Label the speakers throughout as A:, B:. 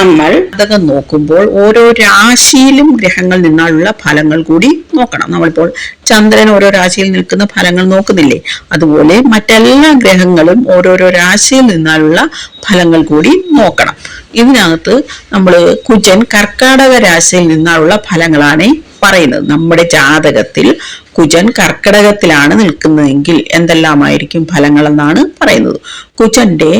A: നമ്മൾ അതൊക്കെ നോക്കുമ്പോൾ ഓരോ രാശിയിലും ഗ്രഹങ്ങൾ നിന്നുള്ള ഫലങ്ങൾ കൂടി നോക്കണം. നമ്മളിപ്പോൾ ചന്ദ്രൻ ഓരോ രാശിയിൽ നിൽക്കുന്ന ഫലങ്ങൾ നോക്കുന്നില്ലേ? അതുപോലെ മറ്റെല്ലാ ഗ്രഹങ്ങളും ഓരോരോ രാശിയിൽ നിന്നുള്ള ഫലങ്ങൾ കൂടി നോക്കണം. ഇതിനകത്ത് നമ്മൾ കുജൻ കർക്കാടക രാശിയിൽ നിന്നുള്ള ഫലങ്ങളാണ് പറയുന്നത്. നമ്മുടെ ജാതകത്തിൽ കുജൻ കർക്കടകത്തിലാണ് നിൽക്കുന്നതെങ്കിൽ എന്തെല്ലാമായിരിക്കും ഫലങ്ങൾ എന്നാണ് പറയുന്നത്. കുജന്റെ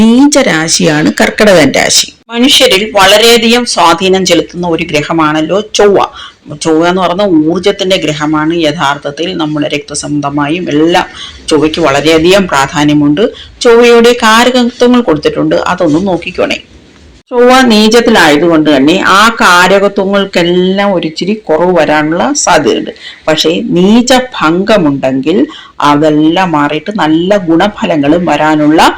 A: നീചരാശിയാണ് കർക്കടകൻ രാശി. മനുഷ്യരിൽ വളരെയധികം സ്വാധീനം ചെലുത്തുന്ന ഒരു ഗ്രഹമാണല്ലോ ചൊവ്വ. ചൊവ്വ എന്ന് പറഞ്ഞ ഊർജത്തിന്റെ ഗ്രഹമാണ്. യഥാർത്ഥത്തിൽ നമ്മുടെ രക്തസംബന്ധമായും എല്ലാം ചൊവ്വയ്ക്ക് വളരെയധികം പ്രാധാന്യമുണ്ട്. ചൊവ്വയുടെ കാരകത്വങ്ങൾ കൊടുത്തിട്ടുണ്ട്. അതൊന്നും നോക്കിക്കോണേ. ചൊവ്വ നീചത്തിലായതുകൊണ്ട് തന്നെ ആ കാരകത്വങ്ങൾക്കെല്ലാം ഒരിച്ചിരി കുറവ് വരാനുള്ള സാധ്യതയുണ്ട്. പക്ഷേ നീച ഭംഗമുണ്ടെങ്കിൽ അതെല്ലാം മാറിയിട്ട് നല്ല ഗുണഫലങ്ങളും വരാനുള്ള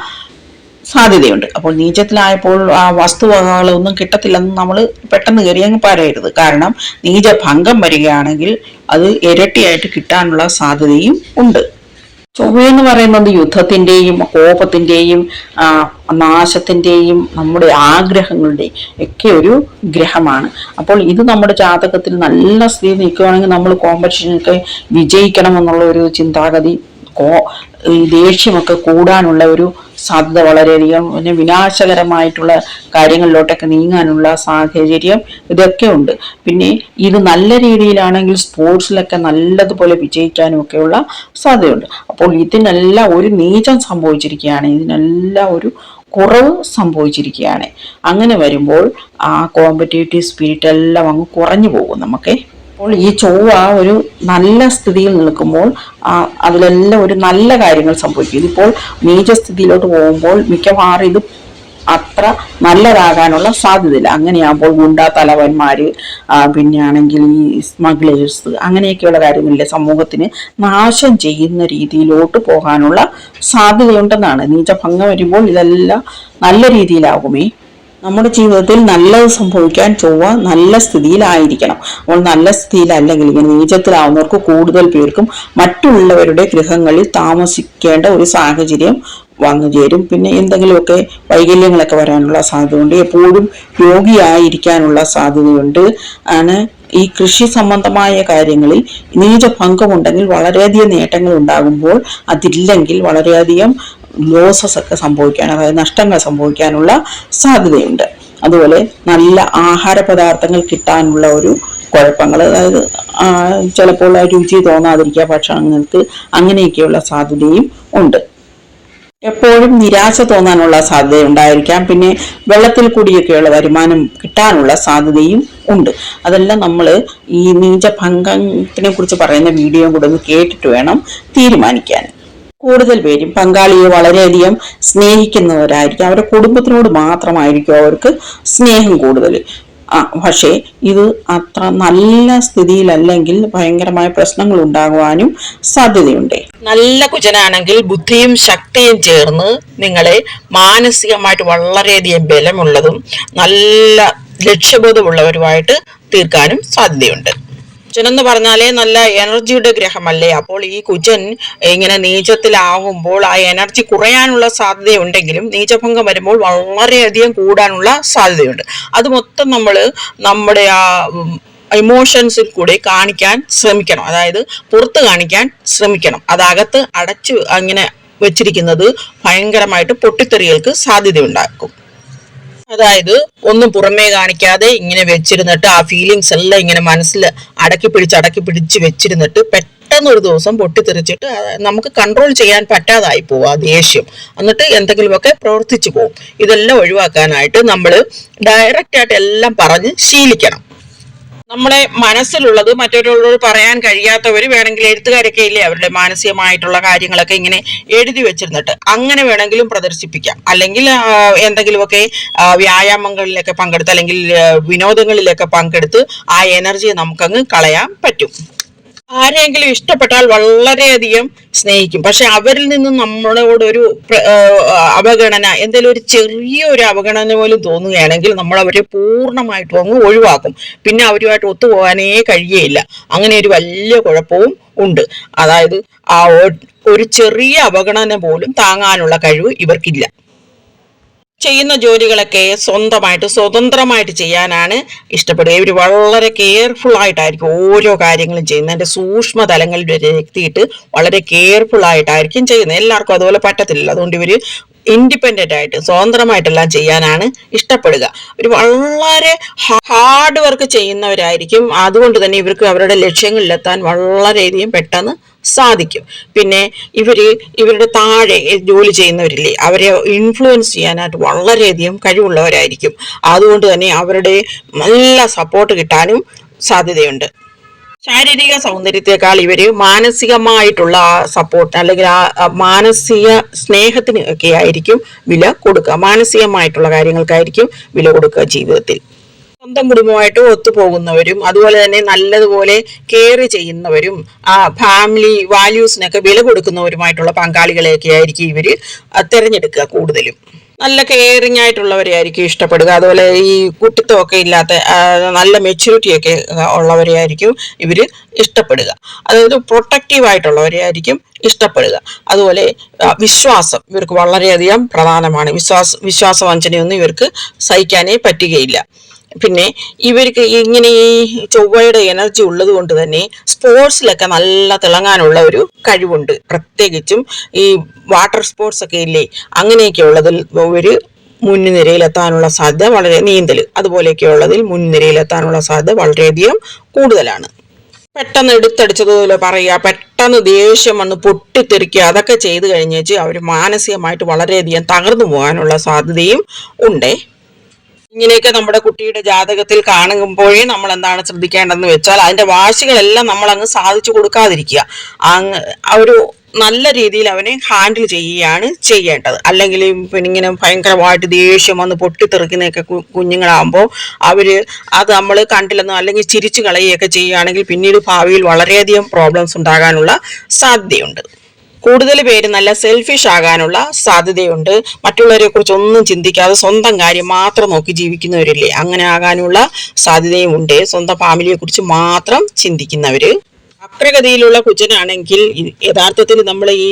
A: സാധ്യതയുണ്ട്. അപ്പോൾ നീചത്തിലായപ്പോൾ ആ വസ്തുവകകളൊന്നും കിട്ടത്തില്ലെന്ന് നമ്മൾ പെട്ടെന്ന് കയറി അങ്ങ് പറയരുത്. കാരണം നീചഭംഗം വരികയാണെങ്കിൽ അത് ഇരട്ടിയായിട്ട് കിട്ടാനുള്ള സാധ്യതയും ഉണ്ട്. ചൊവ്വയെന്ന് പറയുന്നത് യുദ്ധത്തിന്റെയും കോപത്തിന്റെയും നാശത്തിന്റെയും നമ്മുടെ ആഗ്രഹങ്ങളുടെയും ഒക്കെ ഒരു ഗ്രഹമാണ്. അപ്പോൾ ഇത് നമ്മുടെ ജാതകത്തിൽ നല്ല സ്ഥിതി നിൽക്കുകയാണെങ്കിൽ നമ്മൾ കോമ്പറ്റീഷനൊക്കെ വിജയിക്കണം എന്നുള്ള ഒരു ചിന്താഗതി കോ ദേഷ്യമൊക്കെ കൂടാനുള്ള ഒരു സാധ്യത വളരെയധികം പിന്നെ വിനാശകരമായിട്ടുള്ള കാര്യങ്ങളിലോട്ടൊക്കെ നീങ്ങാനുള്ള സാഹചര്യം ഇതൊക്കെ ഉണ്ട്. പിന്നെ ഇത് നല്ല രീതിയിലാണെങ്കിൽ സ്പോർട്സിലൊക്കെ നല്ലതുപോലെ വിജയിക്കാനും ഒക്കെയുള്ള സാധ്യതയുണ്ട്. അപ്പോൾ ഇതിനെല്ലാം ഒരു നീചം സംഭവിച്ചിരിക്കുകയാണ്. ഇതിനെല്ലാം ഒരു കുറവ് സംഭവിച്ചിരിക്കുകയാണ്. അങ്ങനെ വരുമ്പോൾ ആ കോമ്പറ്റേറ്റീവ് സ്പിരിറ്റ് എല്ലാം അങ്ങ് കുറഞ്ഞു പോകും നമുക്ക്. അപ്പോൾ ഈ ചൊവ്വ ഒരു നല്ല സ്ഥിതിയിൽ നിൽക്കുമ്പോൾ അതിലെല്ലാം ഒരു നല്ല കാര്യങ്ങൾ സംഭവിക്കും. ഇതിപ്പോൾ നീചസ്ഥിതിയിലോട്ട് പോകുമ്പോൾ മിക്കവാറും ഇത് അത്ര നല്ലതാകാനുള്ള സാധ്യതയില്ല. അങ്ങനെയാകുമ്പോൾ ഗുണ്ടാ തലവന്മാർ പിന്നെയാണെങ്കിൽ ഈ സ്മഗ്ലേഴ്സ് അങ്ങനെയൊക്കെയുള്ള കാര്യങ്ങളിലെ സമൂഹത്തിന് നാശം ചെയ്യുന്ന രീതിയിലോട്ട് പോകാനുള്ള സാധ്യതയുണ്ടെന്നാണ്. നീച്ച ഭംഗം വരുമ്പോൾ ഇതെല്ലാം നല്ല രീതിയിലാകുമേ. നമ്മുടെ ജീവിതത്തിൽ നല്ലത് സംഭവിക്കാൻ ചൊവ്വ നല്ല സ്ഥിതിയിലായിരിക്കണം. അപ്പോൾ നല്ല സ്ഥിതിയിലല്ലെങ്കിൽ ഇങ്ങനെ നീചത്തിലാവുന്നവർക്ക് കൂടുതൽ പേർക്കും മറ്റുള്ളവരുടെ ഗൃഹങ്ങളിൽ താമസിക്കേണ്ട ഒരു സാഹചര്യം വന്നു ചേരും. പിന്നെ എന്തെങ്കിലുമൊക്കെ വൈകല്യങ്ങളൊക്കെ വരാനുള്ള സാധ്യതയുണ്ട്. എപ്പോഴും രോഗിയായിരിക്കാനുള്ള സാധ്യതയുണ്ട്. ആണ്. ഈ കൃഷി സംബന്ധമായ കാര്യങ്ങളിൽ നീചഭംഗമുണ്ടെങ്കിൽ വളരെയധികം നേട്ടങ്ങൾ ഉണ്ടാകുമ്പോൾ അതില്ലെങ്കിൽ വളരെയധികം ലോസസ് ഒക്കെ സംഭവിക്കാൻ അതായത് നഷ്ടങ്ങൾ സംഭവിക്കാനുള്ള സാധ്യതയുണ്ട്. അതുപോലെ നല്ല ആഹാര പദാർത്ഥങ്ങൾ കിട്ടാനുള്ള ഒരു കുഴപ്പങ്ങൾ അതായത് ചിലപ്പോൾ രുചി തോന്നാതിരിക്കുക ഭക്ഷണങ്ങൾക്ക് അങ്ങനെയൊക്കെയുള്ള സാധ്യതയും ഉണ്ട്. എപ്പോഴും നിരാശ തോന്നാനുള്ള സാധ്യത ഉണ്ടായിരിക്കാം. പിന്നെ വെള്ളത്തിൽ കൂടിയൊക്കെയുള്ള വരുമാനം കിട്ടാനുള്ള സാധ്യതയും ഉണ്ട്. അതെല്ലാം നമ്മൾ ഈ നീചഭംഗത്തിനെ കുറിച്ച് പറയുന്ന വീഡിയോ കൂടെ ഒന്ന് കേട്ടിട്ട് വേണം തീരുമാനിക്കാൻ. കൂടുതൽ പേരും പങ്കാളിയെ വളരെയധികം സ്നേഹിക്കുന്നവരായിരിക്കും. അവരുടെ കുടുംബത്തിനോട് മാത്രമായിരിക്കും അവർക്ക് സ്നേഹം കൂടുതൽ. പക്ഷേ ഇത് അത്ര നല്ല സ്ഥിതിയിലല്ലെങ്കിൽ ഭയങ്കരമായ പ്രശ്നങ്ങൾ ഉണ്ടാകുവാനും സാധ്യതയുണ്ട്.
B: നല്ല കുജനാണെങ്കിൽ ബുദ്ധിയും ശക്തിയും ചേർന്ന് നിങ്ങളെ മാനസികമായിട്ട് വളരെയധികം ബലമുള്ളതും നല്ല ലക്ഷ്യബോധമുള്ളവരുമായിട്ട് തീർക്കാനും സാധ്യതയുണ്ട്. കുജൻ എന്ന് പറഞ്ഞാലേ നല്ല എനർജിയുടെ ഗ്രഹമല്ലേ? അപ്പോൾ ഈ കുജൻ ഇങ്ങനെ നീചത്തിലാവുമ്പോൾ ആ എനർജി കുറയാനുള്ള സാധ്യതയുണ്ടെങ്കിലും നീചഭംഗം വരുമ്പോൾ വളരെയധികം കൂടാനുള്ള സാധ്യതയുണ്ട്. അത് മൊത്തം നമ്മൾ നമ്മുടെ ആ ഇമോഷൻസിൽ കൂടി കാണിക്കാൻ ശ്രമിക്കണം. അതായത് പുറത്ത് കാണിക്കാൻ ശ്രമിക്കണം. അതകത്ത് അടച്ചു അങ്ങനെ വെച്ചിരിക്കുന്നത് ഭയങ്കരമായിട്ട് പൊട്ടിത്തെറികൾക്ക് സാധ്യതയുണ്ടാക്കും. അതായത് ഒന്നും പുറമേ കാണിക്കാതെ ഇങ്ങനെ വെച്ചിരുന്നിട്ട് ആ ഫീലിങ്സ് എല്ലാം ഇങ്ങനെ മനസ്സിൽ അടക്കി പിടിച്ച് അടക്കി പിടിച്ച് വെച്ചിരുന്നിട്ട് പെട്ടെന്ന് ഒരു ദിവസം പൊട്ടിത്തെറിച്ചിട്ട് നമുക്ക് കൺട്രോൾ ചെയ്യാൻ പറ്റാതായി പോകും ആ ദേഷ്യം. എന്നിട്ട് എന്തെങ്കിലുമൊക്കെ പ്രവർത്തിച്ചു പോകും ഇതെല്ലാം ഒഴിവാക്കാനായിട്ട് നമ്മൾ ഡയറക്റ്റ് ആയിട്ട് എല്ലാം പറഞ്ഞ് ശീലിക്കണം. നമ്മളെ മനസ്സിലുള്ളത് മറ്റൊരാളോട് പറയാൻ കഴിയാത്തവർ വേണമെങ്കിൽ എഴുത്തുകാരൊക്കെ ഇല്ലേ അവരുടെ മാനസികമായിട്ടുള്ള കാര്യങ്ങളൊക്കെ ഇങ്ങനെ എഴുതി വെച്ചിരുന്നിട്ട്. അങ്ങനെ വേണമെങ്കിലും പ്രദർശിപ്പിക്കാം. അല്ലെങ്കിൽ എന്തെങ്കിലുമൊക്കെ വ്യായാമങ്ങളിലൊക്കെ പങ്കെടുത്ത് അല്ലെങ്കിൽ വിനോദങ്ങളിലൊക്കെ പങ്കെടുത്ത് ആ എനർജിയെ നമുക്കങ്ങ് കളയാൻ പറ്റും. ആരെയെങ്കിലും ഇഷ്ടപ്പെട്ടാൽ വളരെയധികം സ്നേഹിക്കും. പക്ഷെ അവരിൽ നിന്നും നമ്മളോട് ഒരു അവഗണന എന്തെങ്കിലും ഒരു ചെറിയ ഒരു അവഗണന പോലും തോന്നുകയാണെങ്കിൽ നമ്മൾ അവരെ പൂർണമായിട്ടും അങ്ങ് ഒഴിവാക്കും. പിന്നെ അവരുമായിട്ട് ഒത്തുപോകാനേ കഴിയുകയില്ല അങ്ങനെ ഒരു വലിയ കുഴപ്പവും ഉണ്ട്. അതായത് ആ ഒരു ചെറിയ അവഗണന പോലും താങ്ങാനുള്ള കഴിവ് ഇവർക്കില്ല. ചെയ്യുന്ന ജോലികളൊക്കെ സ്വന്തമായിട്ട് സ്വതന്ത്രമായിട്ട് ചെയ്യാനാണ് ഇഷ്ടപ്പെടുക. ഇവർ വളരെ കെയർഫുൾ ആയിട്ടായിരിക്കും ഓരോ കാര്യങ്ങളും ചെയ്യുന്നത്. അതിന്റെ സൂക്ഷ്മ തലങ്ങളിൽ വരെ എത്തിയിട്ട് വളരെ കെയർഫുൾ ആയിട്ടായിരിക്കും ചെയ്യുന്നത്. എല്ലാവർക്കും അതുപോലെ പറ്റത്തില്ല അതുകൊണ്ട് ഇവർ ഇൻഡിപെൻഡന്റ് ആയിട്ട് സ്വതന്ത്രമായിട്ടെല്ലാം ചെയ്യാനാണ് ഇഷ്ടപ്പെടുക. ഒരു വളരെ ഹാർഡ് വർക്ക് ചെയ്യുന്നവരായിരിക്കും. അതുകൊണ്ട് തന്നെ ഇവർക്ക് അവരുടെ ലക്ഷ്യങ്ങളിലെത്താൻ വളരെയധികം പെട്ടെന്ന് സാധിക്കും. പിന്നെ ഇവർ ഇവരുടെ താഴെ ജോലി ചെയ്യുന്നവരില്ലേ അവരെ ഇൻഫ്ലുവൻസ് ചെയ്യാനായിട്ട് വളരെയധികം കഴിവുള്ളവരായിരിക്കും. അതുകൊണ്ട് തന്നെ അവരുടെ നല്ല സപ്പോർട്ട് കിട്ടാനും സാധ്യതയുണ്ട്. ശാരീരിക സൗന്ദര്യത്തെക്കാൾ ഇവർ മാനസികമായിട്ടുള്ള ആ സപ്പോർട്ട് അല്ലെങ്കിൽ ആ മാനസിക സ്നേഹത്തിന് ഒക്കെ ആയിരിക്കും വില കൊടുക്കുക. മാനസികമായിട്ടുള്ള കാര്യങ്ങൾക്കായിരിക്കും വില കൊടുക്കുക ജീവിതത്തിൽ. സ്വന്തം കുടുംബമായിട്ട് ഒത്തുപോകുന്നവരും അതുപോലെ തന്നെ നല്ലതുപോലെ കെയർ ചെയ്യുന്നവരും ആ ഫാമിലി വാല്യൂസിനൊക്കെ വില കൊടുക്കുന്നവരുമായിട്ടുള്ള പങ്കാളികളെയൊക്കെ ആയിരിക്കും ഇവർ തിരഞ്ഞെടുക്കുക കൂടുതലും. നല്ല കെയറിങ് ആയിട്ടുള്ളവരെ ആയിരിക്കും ഇഷ്ടപ്പെടുക. അതുപോലെ ഈ കുട്ടിത്തമൊക്കെ ഇല്ലാത്ത നല്ല മെച്യൂരിറ്റി ഒക്കെ ഉള്ളവരെ ആയിരിക്കും ഇവർ ഇഷ്ടപ്പെടുക. അതായത് പ്രൊട്ടക്റ്റീവ് ആയിട്ടുള്ളവരെ ആയിരിക്കും ഇഷ്ടപ്പെടുക. അതുപോലെ വിശ്വാസം ഇവർക്ക് വളരെയധികം പ്രധാനമാണ്. വിശ്വാസ വിശ്വാസവഞ്ചനയൊന്നും ഇവർക്ക് സഹിക്കാനേ പറ്റുകയില്ല. പിന്നെ ഇവർക്ക് ഇങ്ങനെ ഈ ചൊവ്വയുടെ എനർജി ഉള്ളത് കൊണ്ട് തന്നെ സ്പോർട്സിലൊക്കെ നല്ല തിളങ്ങാനുള്ള ഒരു കഴിവുണ്ട്. പ്രത്യേകിച്ചും ഈ വാട്ടർ സ്പോർട്സ് ഒക്കെ ഇല്ലേ? അങ്ങനെയൊക്കെ ഉള്ളതിൽ ഒരു മുൻനിരയിലെത്താനുള്ള സാധ്യത വളരെ നീന്തൽ അതുപോലെയൊക്കെ ഉള്ളതിൽ മുൻനിരയിലെത്താനുള്ള സാധ്യത വളരെയധികം കൂടുതലാണ്. പെട്ടെന്ന് എടുത്തടിച്ചതുപോലെ പറയുക പെട്ടെന്ന് ദേഷ്യം വന്ന് പൊട്ടിത്തെറിക്കുക അതൊക്കെ ചെയ്തു കഴിഞ്ഞേച്ച് അവർ മാനസികമായിട്ട് വളരെയധികം തകർന്നു പോകാനുള്ള സാധ്യതയും ഉണ്ടേ. ഇങ്ങനെയൊക്കെ നമ്മുടെ കുട്ടിയുടെ ജാതകത്തിൽ കാണുമ്പോഴേ നമ്മൾ എന്താണ് ശ്രദ്ധിക്കേണ്ടതെന്ന് വെച്ചാൽ അതിന്റെ വാശികളെല്ലാം നമ്മൾ അങ്ങ് സാധിച്ചു കൊടുക്കാതിരിക്കുക. അങ്ങ് ആ ഒരു നല്ല രീതിയിൽ അവനെ ഹാൻഡിൽ ചെയ്യുകയാണ് ചെയ്യേണ്ടത്. അല്ലെങ്കിൽ പിന്നെ ഇങ്ങനെ ഭയങ്കരമായിട്ട് ദേഷ്യം വന്ന് പൊട്ടിത്തെറിക്കുന്നതൊക്കെ കുഞ്ഞുങ്ങളാകുമ്പോൾ അവർ അത് നമ്മൾ കണ്ടില്ലെന്നോ അല്ലെങ്കിൽ ചിരിച്ചു കളയുകയൊക്കെ ചെയ്യുകയാണെങ്കിൽ പിന്നീട് ഭാവിയിൽ വളരെയധികം പ്രോബ്ലംസ് ഉണ്ടാകാനുള്ള സാധ്യതയുണ്ട്. കൂടുതൽ പേര് നല്ല സെൽഫിഷ് ആകാനുള്ള സാധ്യതയുണ്ട്. മറ്റുള്ളവരെ കുറിച്ച് ഒന്നും ചിന്തിക്കാതെ സ്വന്തം കാര്യം മാത്രം നോക്കി ജീവിക്കുന്നവരില്ലേ? അങ്ങനെ ആകാനുള്ള സാധ്യതയും ഉണ്ട്. സ്വന്തം ഫാമിലിയെ കുറിച്ച് മാത്രം ചിന്തിക്കുന്നവര്. വക്രഗതിയിലുള്ള കുജനാണെങ്കിൽ യഥാർത്ഥത്തിൽ നമ്മൾ ഈ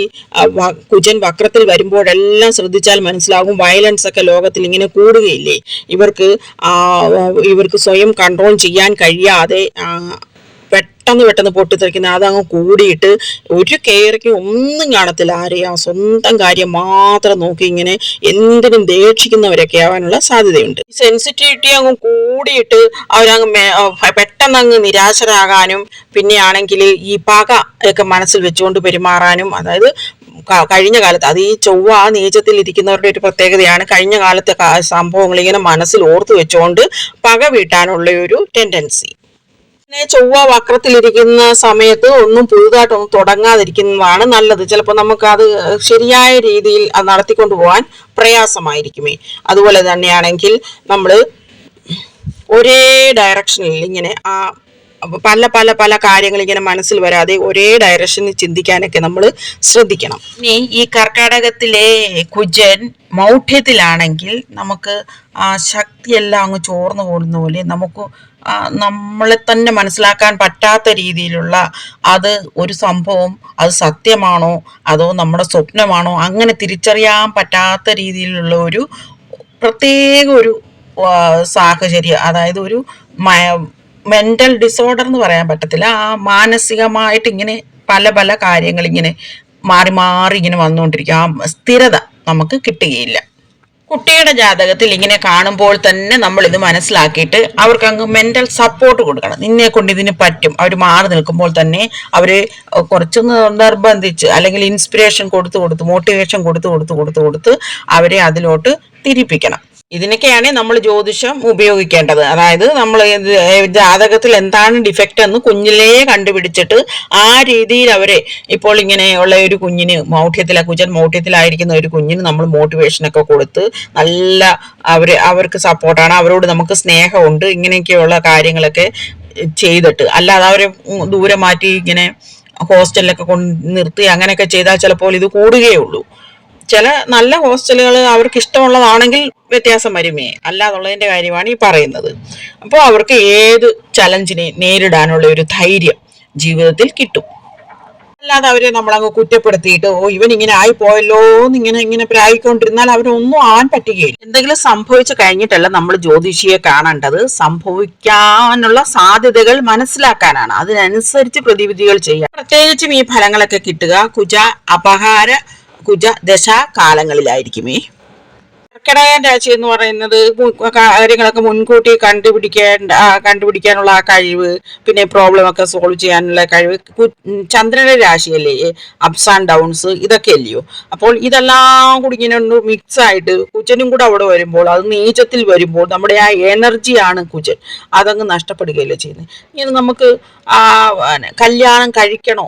B: കുജൻ വക്രത്തിൽ വരുമ്പോഴെല്ലാം ശ്രദ്ധിച്ചാൽ മനസ്സിലാകും വയലൻസ് ഒക്കെ ലോകത്തിൽ ഇങ്ങനെ കൂടുകയില്ലേ? ഇവർക്ക് ഇവർക്ക് സ്വയം കൺട്രോൾ ചെയ്യാൻ കഴിയാതെ പെട്ടെന്ന് പെട്ടെന്ന് പൊട്ടിത്തെറിക്കുന്ന അതങ്ങ് കൂടിയിട്ട് ഒരു കെയറിക്ക് ഒന്നും കാണത്തില്ല. ആരെയും സ്വന്തം കാര്യം മാത്രം നോക്കി ഇങ്ങനെ എന്തിനും ദേക്ഷിക്കുന്നവരൊക്കെ ആവാനുള്ള സാധ്യതയുണ്ട്. സെൻസിറ്റിവിറ്റി അങ്ങ് കൂടിയിട്ട് അവരങ്ങ് പെട്ടെന്ന് അങ്ങ് നിരാശരാകാനും പിന്നെയാണെങ്കിൽ ഈ പക ഒക്കെ മനസ്സിൽ വെച്ചുകൊണ്ട് പെരുമാറാനും അതായത് കഴിഞ്ഞ കാലത്ത് അത് ഈ ചൊവ്വ ആ നീചത്തിൽ ഇരിക്കുന്നവരുടെ ഒരു പ്രത്യേകതയാണ് കഴിഞ്ഞ കാലത്തെ സംഭവങ്ങൾ ഇങ്ങനെ മനസ്സിൽ ഓർത്തു വെച്ചുകൊണ്ട് പക വീട്ടാനുള്ള ഒരു ടെൻഡൻസി പിന്നെ ചൊവ്വ വക്രത്തിലിരിക്കുന്ന സമയത്ത് ഒന്നും പുതുതായിട്ടൊന്നും തുടങ്ങാതിരിക്കുന്നതാണ് നല്ലത്. ചിലപ്പോൾ നമുക്ക് അത് ശരിയായ രീതിയിൽ അത് നടത്തിക്കൊണ്ടു പോകാൻ പ്രയാസമായിരിക്കുമേ. അതുപോലെ തന്നെയാണെങ്കിൽ നമ്മൾ ഒരേ ഡയറക്ഷനിൽ ഇങ്ങനെ ആ പല പല പല കാര്യങ്ങൾ ഇങ്ങനെ മനസ്സിൽ വരാതെ ഒരേ ഡയറക്ഷനിൽ ചിന്തിക്കാനൊക്കെ നമ്മൾ ശ്രദ്ധിക്കണം. ഇനി ഈ കർക്കാടകത്തിലെ കുജൻ മൗഢ്യത്തിലാണെങ്കിൽ നമുക്ക് ആ ശക്തിയെല്ലാം അങ്ങ് ചോർന്നു പോകുന്ന പോലെ നമുക്ക് നമ്മളെ തന്നെ മനസ്സിലാക്കാൻ പറ്റാത്ത രീതിയിലുള്ള അത് ഒരു സംഭവം അത് സത്യമാണോ അതോ നമ്മുടെ സ്വപ്നമാണോ അങ്ങനെ തിരിച്ചറിയാൻ പറ്റാത്ത രീതിയിലുള്ള ഒരു പ്രത്യേക ഒരു സാഹചര്യം അതായത് ഒരു മെന്റൽ ഡിസോർഡർ എന്ന് പറയാൻ പറ്റത്തില്ല. ആ മാനസികമായിട്ട് ഇങ്ങനെ പല പല കാര്യങ്ങൾ ഇങ്ങനെ മാറി മാറി ഇങ്ങനെ വന്നുകൊണ്ടിരിക്കും. ആ സ്ഥിരത നമുക്ക് കിട്ടുകയില്ല. കുട്ടിയുടെ ജാതകത്തിൽ ഇങ്ങനെ കാണുമ്പോൾ തന്നെ നമ്മൾ ഇത് മനസ്സിലാക്കിയിട്ട് അവർക്ക് അങ്ങ് മെന്റൽ സപ്പോർട്ട് കൊടുക്കണം. നിന്നെ കൊണ്ട് ഇതിന് പറ്റും. അവർ മാറി നിൽക്കുമ്പോൾ തന്നെ അവർ കുറച്ചൊന്ന് നിർബന്ധിച്ച് അല്ലെങ്കിൽ ഇൻസ്പിറേഷൻ കൊടുത്ത് കൊടുത്ത് മോട്ടിവേഷൻ കൊടുത്ത് കൊടുത്ത് കൊടുത്ത് കൊടുത്ത് അവരെ അതിലോട്ട് തിരിപ്പിക്കണം. ഇതിനൊക്കെയാണ് നമ്മൾ ജ്യോതിഷം ഉപയോഗിക്കേണ്ടത്. അതായത് നമ്മൾ ജാതകത്തിൽ എന്താണ് ഡിഫക്റ്റ് എന്ന് കുഞ്ഞിലേ കണ്ടുപിടിച്ചിട്ട് ആ രീതിയിൽ അവരെ ഇപ്പോൾ ഇങ്ങനെയുള്ള ഒരു കുഞ്ഞിന് മൗഢ്യത്തില കുജൻ മൗഢ്യത്തിലായിരിക്കുന്ന ഒരു കുഞ്ഞിന് നമ്മൾ മോട്ടിവേഷൻ ഒക്കെ കൊടുത്ത് നല്ല അവർ അവർക്ക് സപ്പോർട്ടാണ് അവരോട് നമുക്ക് സ്നേഹമുണ്ട്. ഇങ്ങനെയൊക്കെയുള്ള കാര്യങ്ങളൊക്കെ ചെയ്തിട്ട്. അല്ലാതെ അവരെ ദൂരെ മാറ്റി ഇങ്ങനെ ഹോസ്റ്റലിലൊക്കെ കൊണ്ട് നിർത്തി അങ്ങനെയൊക്കെ ചെയ്താൽ ചിലപ്പോൾ ഇത് കൂടുകയുള്ളൂ. ചില നല്ല ഹോസ്റ്റലുകൾ അവർക്ക് ഇഷ്ടമുള്ളതാണെങ്കിൽ വ്യത്യാസം വരുമേ. അല്ലാതുള്ളതിന്റെ കാര്യമാണ് ഈ പറയുന്നത്. അപ്പോൾ അവർക്ക് ഏത് ചലഞ്ചിനെ നേരിടാനുള്ള ഒരു ധൈര്യം ജീവിതത്തിൽ കിട്ടും. അല്ലാതെ അവരെ നമ്മളങ്ങ് കുറ്റപ്പെടുത്തിയിട്ട് ഓ ഇവൻ ഇങ്ങനെ ആയി പോയല്ലോ എന്ന് ഇങ്ങനെ ഇങ്ങനെ പ്രായിക്കൊണ്ടിരുന്നാൽ അവരൊന്നും ആവാൻ പറ്റുകയില്ല. എന്തെങ്കിലും സംഭവിച്ചു കഴിഞ്ഞിട്ടല്ല നമ്മൾ ജ്യോതിഷിയെ കാണേണ്ടത്. സംഭവിക്കാനുള്ള സാധ്യതകൾ മനസ്സിലാക്കാനാണ്. അതിനനുസരിച്ച് പ്രതിവിധികൾ ചെയ്യുക. പ്രത്യേകിച്ചും ഈ ഫലങ്ങളൊക്കെ കിട്ടുക. കുജ അപഹാര കുജ ദശ കാലങ്ങളിലായിരിക്കുമേ കർക്കിടകൻ രാശി എന്ന് പറയുന്നത് കാര്യങ്ങളൊക്കെ മുൻകൂട്ടി കണ്ടുപിടിക്കേണ്ട കണ്ടുപിടിക്കാനുള്ള ആ കഴിവ് പിന്നെ പ്രോബ്ലം ഒക്കെ സോൾവ് ചെയ്യാനുള്ള കഴിവ് ചന്ദ്രന്റെ രാശിയല്ലേ അപ്സ് ആൻഡ് ഡൗൺസ് ഇതൊക്കെ അല്ലയോ അപ്പോൾ ഇതെല്ലാം കൂടി ഇങ്ങനെ ഒന്ന് മിക്സ് ആയിട്ട് കുജനും കൂടെ അവിടെ വരുമ്പോൾ അത് നീചത്തിൽ വരുമ്പോൾ നമ്മുടെ ആ എനർജിയാണ് കുജൻ. അതങ്ങ് നഷ്ടപ്പെടുകയല്ലേ ചെയ്യുന്നത്. ഇങ്ങനെ നമുക്ക് ആ കല്യാണം കഴിക്കണോ?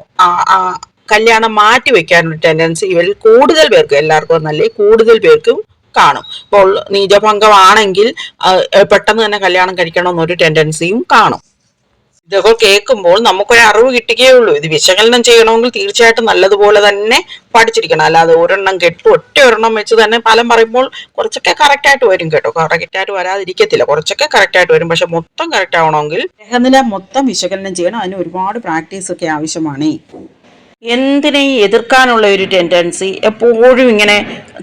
B: കല്യാണം മാറ്റി വെക്കാനുള്ള ടെൻഡൻസി ഇവരിൽ കൂടുതൽ പേർക്കും എല്ലാവർക്കും എന്നല്ലേ കൂടുതൽ പേർക്കും കാണും. ഇപ്പോൾ നീചഭംഗമാണെങ്കിൽ പെട്ടെന്ന് തന്നെ കല്യാണം കഴിക്കണമെന്നൊരു ടെൻഡൻസിയും കാണും. ഇതൊക്കെ കേൾക്കുമ്പോൾ നമുക്കൊരു അറിവ് കിട്ടുകയേ ഉള്ളൂ. ഇത് വിശകലനം ചെയ്യണമെങ്കിൽ തീർച്ചയായിട്ടും നല്ലതുപോലെ തന്നെ പഠിച്ചിരിക്കണം. അല്ലാതെ ഒരെണ്ണം കെട്ടു ഒറ്റ ഒരെണ്ണം വെച്ച് തന്നെ ഫലം പറയുമ്പോൾ കുറച്ചൊക്കെ കറക്റ്റായിട്ട് വരും കേട്ടോ. കറക്റ്റായിട്ട് വരാതിരിക്കത്തില്ല. കുറച്ചൊക്കെ കറക്റ്റായിട്ട് വരും. പക്ഷെ മൊത്തം കറക്റ്റ് ആവണമെങ്കിൽ ഗ്രഹനില മൊത്തം വിശകലനം ചെയ്യണം. അതിന് ഒരുപാട് പ്രാക്ടീസ് ഒക്കെ ആവശ്യമാണ്. എന്തിനേയും എതിർക്കാനുള്ള ഒരു ടെൻഡൻസി എപ്പോഴും ഇങ്ങനെ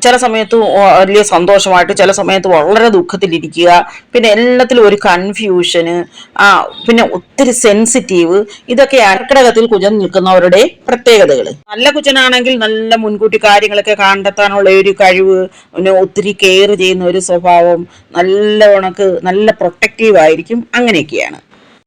B: ചില സമയത്ത് വലിയ സന്തോഷമായിട്ട് ചില സമയത്ത് വളരെ ദുഃഖത്തിലിരിക്കുക പിന്നെ എല്ലാത്തിലും ഒരു കൺഫ്യൂഷന് ആ പിന്നെ ഒത്തിരി സെൻസിറ്റീവ് ഇതൊക്കെ കർക്കിടകത്തിൽ കുജൻ നിൽക്കുന്നവരുടെ പ്രത്യേകതകൾ നല്ല കുജനാണെങ്കിൽ നല്ല മുൻകൂട്ടി കാര്യങ്ങളൊക്കെ കണ്ടെത്താനുള്ള ഒരു കഴിവ് പിന്നെ ഒത്തിരി കെയർ ചെയ്യുന്ന ഒരു സ്വഭാവം നല്ല ഉണക്ക് നല്ല പ്രൊട്ടക്റ്റീവ് ആയിരിക്കും അങ്ങനെയൊക്കെയാണ്.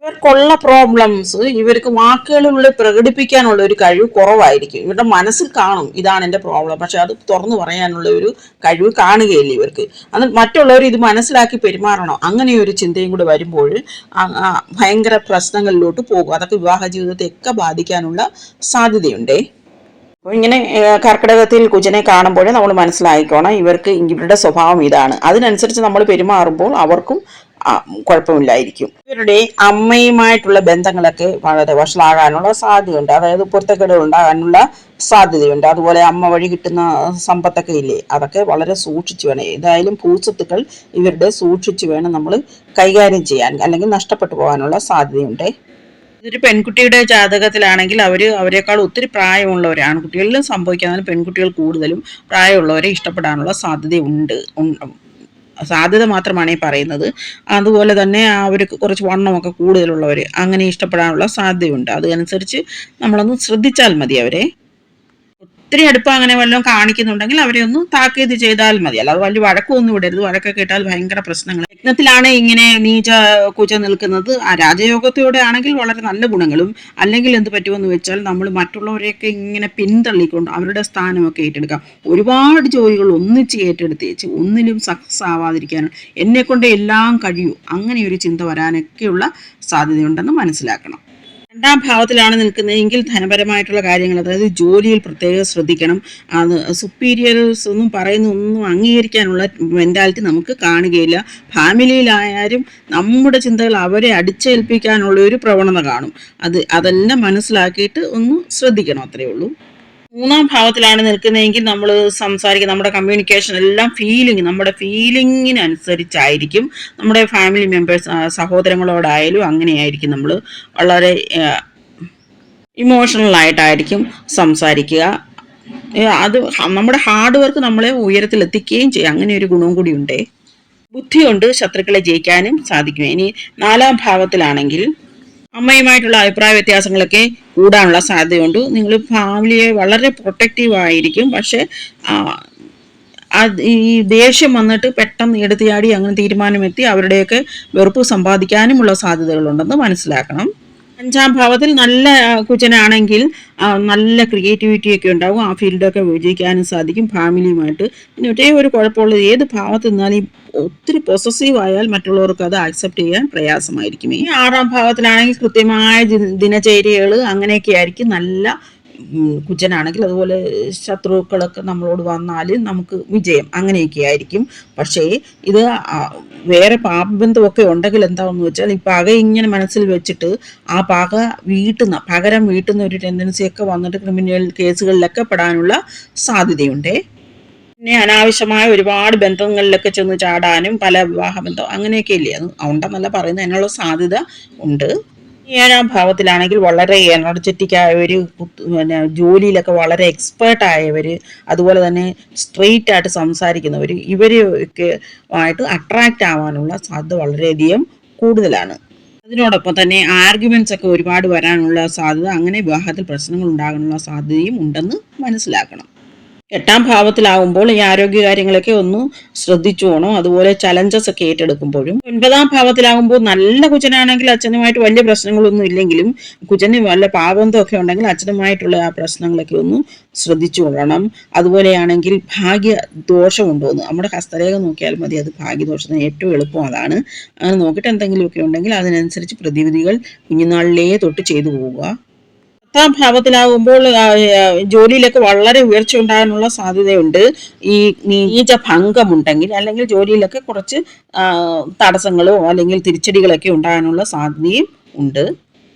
B: ഇവർക്കുള്ള പ്രോബ്ലംസ് ഇവർക്ക് വാക്കുകളിലൂടെ പ്രകടിപ്പിക്കാനുള്ള ഒരു കഴിവ് കുറവായിരിക്കും. ഇവരുടെ മനസ്സിൽ കാണും ഇതാണ് എന്റെ പ്രോബ്ലം പക്ഷെ അത് തുറന്നു പറയാനുള്ള ഒരു കഴിവ് കാണുകയില്ല ഇവർക്ക്. അത് മറ്റുള്ളവർ ഇത് മനസ്സിലാക്കി പെരുമാറണം? അങ്ങനെ ഒരു ചിന്തയും കൂടി വരുമ്പോൾ ഭയങ്കര പ്രശ്നങ്ങളിലോട്ട് പോകും. അതൊക്കെ വിവാഹ ജീവിതത്തെ ഒക്കെ ബാധിക്കാനുള്ള സാധ്യതയുണ്ടേ? അപ്പോൾ ഇങ്ങനെ കർക്കിടകത്തിൽ കുജനെ കാണുമ്പോൾ നമ്മൾ മനസ്സിലായിക്കോണം ഇവർക്ക് ഇവരുടെ സ്വഭാവം ഇതാണ്. അതിനനുസരിച്ച് നമ്മൾ പെരുമാറുമ്പോൾ അവർക്കും കുഴപ്പമില്ലായിരിക്കും. ഇവരുടെ അമ്മയുമായിട്ടുള്ള ബന്ധങ്ങളൊക്കെ വളരെ വഷളാകാനുള്ള സാധ്യതയുണ്ട്. അതായത് പൊരുത്തക്കേടുകൾ ഉണ്ടാകാനുള്ള സാധ്യതയുണ്ട്. അതുപോലെ അമ്മ വഴി കിട്ടുന്ന സമ്പത്തൊക്കെ ഇല്ലേ? അതൊക്കെ വളരെ സൂക്ഷിച്ചു വേണം. ഏതായാലും ഭൂസ്വത്തുക്കൾ ഇവരുടെ സൂക്ഷിച്ചു വേണം നമ്മൾ കൈകാര്യം ചെയ്യാൻ അല്ലെങ്കിൽ നഷ്ടപ്പെട്ടു പോകാനുള്ള സാധ്യതയുണ്ട്. ഇതൊരു പെൺകുട്ടിയുടെ ജാതകത്തിലാണെങ്കിൽ അവർ അവരെക്കാൾ ഒത്തിരി പ്രായമുള്ളവരാണ് ആൺകുട്ടികളിലും സംഭവിക്കാതെ പെൺകുട്ടികൾ കൂടുതലും പ്രായമുള്ളവരെ ഇഷ്ടപ്പെടാനുള്ള സാധ്യതയുണ്ട്. സാധ്യത മാത്രമാണ് ഈ പറയുന്നത്. അതുപോലെ തന്നെ അവർക്ക് കുറച്ച് വണ്ണമൊക്കെ കൂടുതലുള്ളവർ അങ്ങനെ ഇഷ്ടപ്പെടാനുള്ള സാധ്യതയുണ്ട്. അതനുസരിച്ച് നമ്മളൊന്ന് ശ്രദ്ധിച്ചാൽ മതി അവരെ. ഒത്തിരി അടുപ്പം അങ്ങനെ വല്ലതും കാണിക്കുന്നുണ്ടെങ്കിൽ അവരെ ഒന്ന് താക്കീത് ചെയ്താൽ മതി. അല്ലാതെ വലിയ വഴക്കൊന്നും വിടരുത് വഴക്കൊക്കെ ഇട്ടാൽ ഭയങ്കര പ്രശ്നങ്ങൾ. യജ്ഞത്തിലാണ് ഇങ്ങനെ നീച കുച നിൽക്കുന്നത്. ആ രാജയോഗത്തോടെ ആണെങ്കിൽ വളരെ നല്ല ഗുണങ്ങളും. അല്ലെങ്കിൽ എന്ത് പറ്റുമെന്ന് വെച്ചാൽ നമ്മൾ മറ്റുള്ളവരെയൊക്കെ ഇങ്ങനെ പിന്തള്ളിക്കൊണ്ട് അവരുടെ സ്ഥാനമൊക്കെ ഏറ്റെടുക്കാം. ഒരുപാട് ജോലികൾ ഒന്നിച്ച് ഏറ്റെടുത്തേച്ച് ഒന്നിലും സക്സസ് ആവാതിരിക്കാനും എന്നെ കൊണ്ട് എല്ലാം കഴിയൂ. അങ്ങനെ ഒരു ചിന്ത വരാനൊക്കെയുള്ള സാധ്യതയുണ്ടെന്ന് മനസ്സിലാക്കണം. രണ്ടാം ഭാവത്തിലാണ് നിൽക്കുന്നതെങ്കിൽ ധനപരമായിട്ടുള്ള കാര്യങ്ങൾ അതായത് ജോലിയിൽ പ്രത്യേകം ശ്രദ്ധിക്കണം. അത് സുപ്പീരിയേഴ്സ് ഒന്നും പറയുന്ന ഒന്നും അംഗീകരിക്കാനുള്ള മെന്റാലിറ്റി നമുക്ക് കാണുകയില്ല. ഫാമിലിയിലായാലും നമ്മുടെ ചിന്തകൾ അവരെ അടിച്ചേൽപ്പിക്കാനുള്ള ഒരു പ്രവണത കാണും. അത് അതെല്ലാം മനസ്സിലാക്കിയിട്ട് ഒന്ന് ശ്രദ്ധിക്കണം അത്രയേ ഉള്ളൂ. മൂന്നാം ഭാവത്തിലാണ് നിൽക്കുന്നതെങ്കിൽ നമ്മൾ സംസാരിക്കുക നമ്മുടെ കമ്മ്യൂണിക്കേഷൻ എല്ലാം ഫീലിംഗ് നമ്മുടെ ഫീലിങ്ങിനനുസരിച്ചായിരിക്കും നമ്മുടെ ഫാമിലി മെമ്പേഴ്സ് സഹോദരങ്ങളോടായാലും അങ്ങനെയായിരിക്കും നമ്മൾ വളരെ ഇമോഷണൽ ആയിട്ടായിരിക്കും സംസാരിക്കുക. അത് നമ്മുടെ ഹാർഡ് വർക്ക് നമ്മളെ ഉയരത്തിലെത്തിക്കുകയും ചെയ്യും. അങ്ങനെ ഒരു ഗുണവും കൂടി ഉണ്ടേ. ബുദ്ധി കൊണ്ട് ശത്രുക്കളെ ജയിക്കാനും സാധിക്കും. ഇനി നാലാം ഭാവത്തിലാണെങ്കിൽ അമ്മയുമായിട്ടുള്ള അഭിപ്രായ വ്യത്യാസങ്ങളൊക്കെ കൂടാനുള്ള സാധ്യതയുണ്ട്. നിങ്ങൾ ഫാമിലിയെ വളരെ പ്രൊട്ടക്റ്റീവ് ആയിരിക്കും. പക്ഷെ ഈ ദേഷ്യം വന്നിട്ട് പെട്ടെന്ന് എടുത്തിയാടി അങ്ങനെ തീരുമാനമെത്തി അവരുടെയൊക്കെ വെറുപ്പ് സമ്പാദിക്കാനുമുള്ള സാധ്യതകളുണ്ടെന്ന് മനസ്സിലാക്കണം. അഞ്ചാം ഭാവത്തിൽ നല്ല കുജനാണെങ്കിൽ നല്ല ക്രിയേറ്റിവിറ്റി ഒക്കെ ഉണ്ടാവും. ആ ഫീൽഡൊക്കെ വിജയിക്കാനും സാധിക്കും ഫാമിലിയുമായിട്ട് പിന്നെ ഒരേ ഒരു കുഴപ്പമുള്ളത് ഏത് ഭാവത്ത് നിന്നാലും ഒത്തിരി പൊസസീവ് ആയാൽ മറ്റുള്ളവർക്ക് അത് ആക്സെപ്റ്റ് ചെയ്യാൻ പ്രയാസമായിരിക്കും. ഈ ആറാം ഭാവത്തിലാണെങ്കിൽ കൃത്യമായ ദിനചര്യകൾ അങ്ങനെയൊക്കെ ആയിരിക്കും നല്ല കുജനാണെങ്കിൽ അതുപോലെ ശത്രുക്കളൊക്കെ നമ്മളോട് വന്നാൽ നമുക്ക് വിജയം അങ്ങനെയൊക്കെ ആയിരിക്കും. പക്ഷേ ഇത് വേറെ പാപബന്ധമൊക്കെ ഉണ്ടെങ്കിൽ എന്താണെന്ന് വെച്ചാൽ ഈ പക ഇങ്ങനെ മനസ്സിൽ വെച്ചിട്ട് ആ പക വീട്ടുന്ന പകരം വീട്ടുന്ന ഒരു ടെൻഡൻസിയൊക്കെ വന്നിട്ട് ക്രിമിനൽ കേസുകളിലൊക്കെ പെടാനുള്ള സാധ്യതയുണ്ട്. പിന്നെ അനാവശ്യമായ ഒരുപാട് ബന്ധങ്ങളിലൊക്കെ ചെന്ന് ചാടാനും പല വിവാഹ വിവാഹബന്ധം അങ്ങനെയൊക്കെ ഇല്ലേ? അത് ഉണ്ടെന്നല്ല പറയുന്നത്. അതിനുള്ള സാധ്യത ഉണ്ട്.
A: ഏഴാം ഭാവത്തിലാണെങ്കിൽ വളരെ എനർജറ്റിക് കുത്ത്- പിന്നെ ജോലിയിലൊക്കെ വളരെ എക്സ്പേർട്ട് ആയവര് അതുപോലെ തന്നെ സ്ട്രെയിറ്റ് ആയിട്ട് സംസാരിക്കുന്നവർ ഇവരൊക്കെ ആയിട്ട് അട്രാക്റ്റ് ആവാനുള്ള സാധ്യത വളരെയധികം കൂടുതലാണ്. അതിനോടൊപ്പം തന്നെ ആർഗ്യുമെന്റ്സ് ഒക്കെ ഒരുപാട് വരാനുള്ള സാധ്യത അങ്ങനെ വിവാഹത്തിൽ പ്രശ്നങ്ങൾ ഉണ്ടാകാനുള്ള സാധ്യതയും ഉണ്ടെന്ന് മനസ്സിലാക്കണം. എട്ടാം ഭാവത്തിലാവുമ്പോൾ ഈ ആരോഗ്യ കാര്യങ്ങളൊക്കെ ഒന്ന് ശ്രദ്ധിച്ചു പോകണം അതുപോലെ ചലഞ്ചസ് ഒക്കെ ഏറ്റെടുക്കുമ്പോഴും. ഒൻപതാം ഭാവത്തിലാകുമ്പോൾ നല്ല കുജനാണെങ്കിൽ അച്ഛനുമായിട്ട് വലിയ പ്രശ്നങ്ങളൊന്നും ഇല്ലെങ്കിലും കുജന് വല്ല പാപന്തൊക്കെ ഉണ്ടെങ്കിൽ അച്ഛനുമായിട്ടുള്ള ആ പ്രശ്നങ്ങളൊക്കെ ഒന്ന് ശ്രദ്ധിച്ചു കൊള്ളണം. അതുപോലെയാണെങ്കിൽ ഭാഗ്യ ദോഷമുണ്ടോ എന്ന്. നമ്മുടെ ഹസ്തരേഖ നോക്കിയാൽ മതി. അത് ഭാഗ്യദോഷത്തിന് ഏറ്റവും എളുപ്പം അതാണ്. അങ്ങനെ നോക്കിയിട്ട് എന്തെങ്കിലുമൊക്കെ ഉണ്ടെങ്കിൽ അതിനനുസരിച്ച് പ്രതിവിധികൾ കുഞ്ഞുനാളിലേ തൊട്ട് ചെയ്തു പോവുക. പത്താം ഭാവത്തിലാകുമ്പോൾ ജോലിയിലൊക്കെ വളരെ ഉയർച്ച ഉണ്ടാകാനുള്ള സാധ്യതയുണ്ട്. ഈ നീച ഭംഗമുണ്ടെങ്കിൽ അല്ലെങ്കിൽ ജോലിയിലൊക്കെ കുറച്ച് തടസ്സങ്ങളോ അല്ലെങ്കിൽ തിരിച്ചടികളൊക്കെ ഉണ്ടാകാനുള്ള സാധ്യതയും ഉണ്ട്.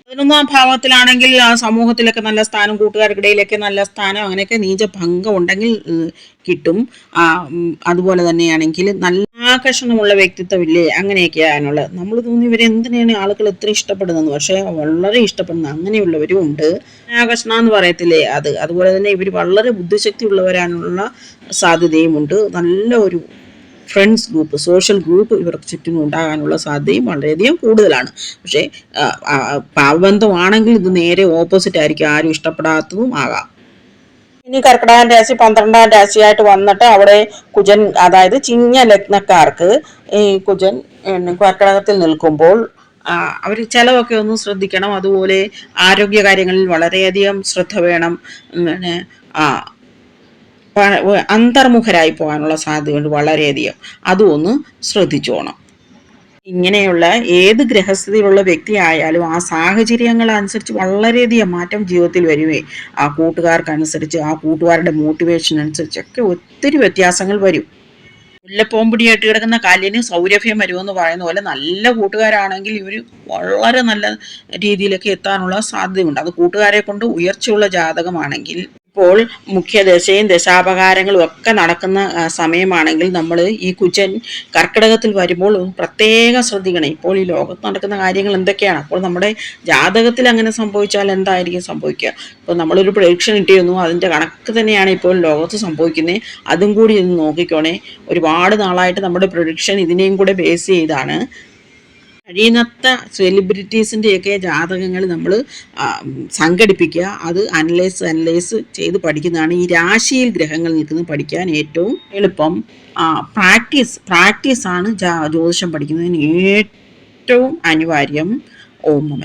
A: പതിനൊന്നാം ഭാവത്തിലാണെങ്കിൽ ആ സമൂഹത്തിലൊക്കെ നല്ല സ്ഥാനം കൂട്ടുകാർക്കിടയിലൊക്കെ നല്ല സ്ഥാനം അങ്ങനെയൊക്കെ നീച ഭംഗം ഉണ്ടെങ്കിൽ കിട്ടും. ആ, അതുപോലെ തന്നെയാണെങ്കിൽ നല്ല ആകർഷണമുള്ള വ്യക്തിത്വമില്ലേ അങ്ങനെയൊക്കെയാണുള്ളത്. നമ്മൾ തോന്നി ഇവരെ എന്തിനാണ് ആളുകൾ ഇത്ര ഇഷ്ടപ്പെടുന്നത് പക്ഷേ വളരെ ഇഷ്ടപ്പെടുന്ന അങ്ങനെയുള്ളവരും ഉണ്ട്. ആകർഷണം എന്ന് പറയത്തില്ലേ അത്? അതുപോലെ തന്നെ ഇവർ വളരെ ബുദ്ധിശക്തി ഉള്ളവരാനുള്ള സാധ്യതയുമുണ്ട് നല്ല ഒരു ഫ്രണ്ട്സ് ഗ്രൂപ്പ് സോഷ്യൽ ഗ്രൂപ്പ് ഇവർക്ക് ചുറ്റും ഉണ്ടാകാനുള്ള സാധ്യതയും വളരെയധികം കൂടുതലാണ്. പക്ഷേ പാവബന്ധമാണെങ്കിൽ ഇത് നേരെ ഓപ്പോസിറ്റ് ആയിരിക്കും. ആരും ഇഷ്ടപ്പെടാത്തതും ആകാം. ഇനി കർക്കിടകം രാശി പന്ത്രണ്ടാം രാശിയായിട്ട് വന്നിട്ട് അവിടെ കുജൻ അതായത് ചിങ്ങ ലഗ്നക്കാർക്ക് ഈ കുജൻ കർക്കിടകത്തിൽ നിൽക്കുമ്പോൾ അവർ ചിലവൊക്കെ ഒന്ന് ശ്രദ്ധിക്കണം. അതുപോലെ ആരോഗ്യ കാര്യങ്ങളിൽ വളരെയധികം ശ്രദ്ധ വേണം. പിന്നെ അന്തർമുഖരായി പോകാനുള്ള സാധ്യതയുണ്ട് വളരെയധികം. അതും ഒന്ന് ശ്രദ്ധിച്ചോണം ഇങ്ങനെയുള്ള ഏത് ഗ്രഹസ്ഥിതിയിലുള്ള വ്യക്തി ആയാലും ആ സാഹചര്യങ്ങൾ അനുസരിച്ച് വളരെയധികം മാറ്റം ജീവിതത്തിൽ വരുമേ ആ കൂട്ടുകാർക്കനുസരിച്ച് ആ കൂട്ടുകാരുടെ മോട്ടിവേഷൻ അനുസരിച്ചൊക്കെ ഒത്തിരി വ്യത്യാസങ്ങൾ വരും. മുല്ലപ്പോമ്പിടിയായിട്ട് കിടക്കുന്ന കാലിന് സൗരഭ്യം വരുമെന്ന് പറയുന്ന പോലെ നല്ല കൂട്ടുകാരാണെങ്കിൽ ഇവർ വളരെ നല്ല രീതിയിലൊക്കെ എത്താനുള്ള സാധ്യതയുണ്ട്. അത് കൂട്ടുകാരെ കൊണ്ട് ഉയർച്ചയുള്ള ജാതകമാണെങ്കിൽ ഇപ്പോൾ മുഖ്യദശയും ദശാപകാരങ്ങളും ഒക്കെ നടക്കുന്ന സമയമാണെങ്കിൽ നമ്മൾ ഈ കുജൻ കർക്കിടകത്തിൽ വരുമ്പോൾ പ്രത്യേകം ശ്രദ്ധിക്കണം. ഇപ്പോൾ ഈ ലോകത്ത് നടക്കുന്ന കാര്യങ്ങൾ എന്തൊക്കെയാണ്? അപ്പോൾ നമ്മുടെ ജാതകത്തിൽ അങ്ങനെ സംഭവിച്ചാൽ എന്തായിരിക്കും സംഭവിക്കുക? ഇപ്പോൾ നമ്മളൊരു പ്രഡിക്ഷൻ ഇട്ടിരുന്നു അതിന്റെ കണക്ക് തന്നെയാണ് ഇപ്പോൾ ലോകത്ത് സംഭവിക്കുന്നത് അതും കൂടി ഒന്ന് നോക്കിക്കോണേ. ഒരുപാട് നാളായിട്ട് നമ്മുടെ പ്രൊഡിക്ഷൻ ഇതിനെയും കൂടെ ബേസ് ചെയ്താണ്. കഴിയുന്നത്ര സെലിബ്രിറ്റീസിന്റെയൊക്കെ ജാതകങ്ങൾ നമ്മൾ സംഘടിപ്പിക്കുക. അത് അനലൈസ് അനലൈസ് ചെയ്ത് പഠിക്കുന്നതാണ് ഈ രാശിയിൽ ഗ്രഹങ്ങൾ നിൽക്കുന്നത് പഠിക്കാൻ ഏറ്റവും എളുപ്പം. പ്രാക്ടീസ് പ്രാക്ടീസാണ് ജ്യോതിഷം പഠിക്കുന്നതിന് ഏറ്റവും അനിവാര്യം. ഓം നമ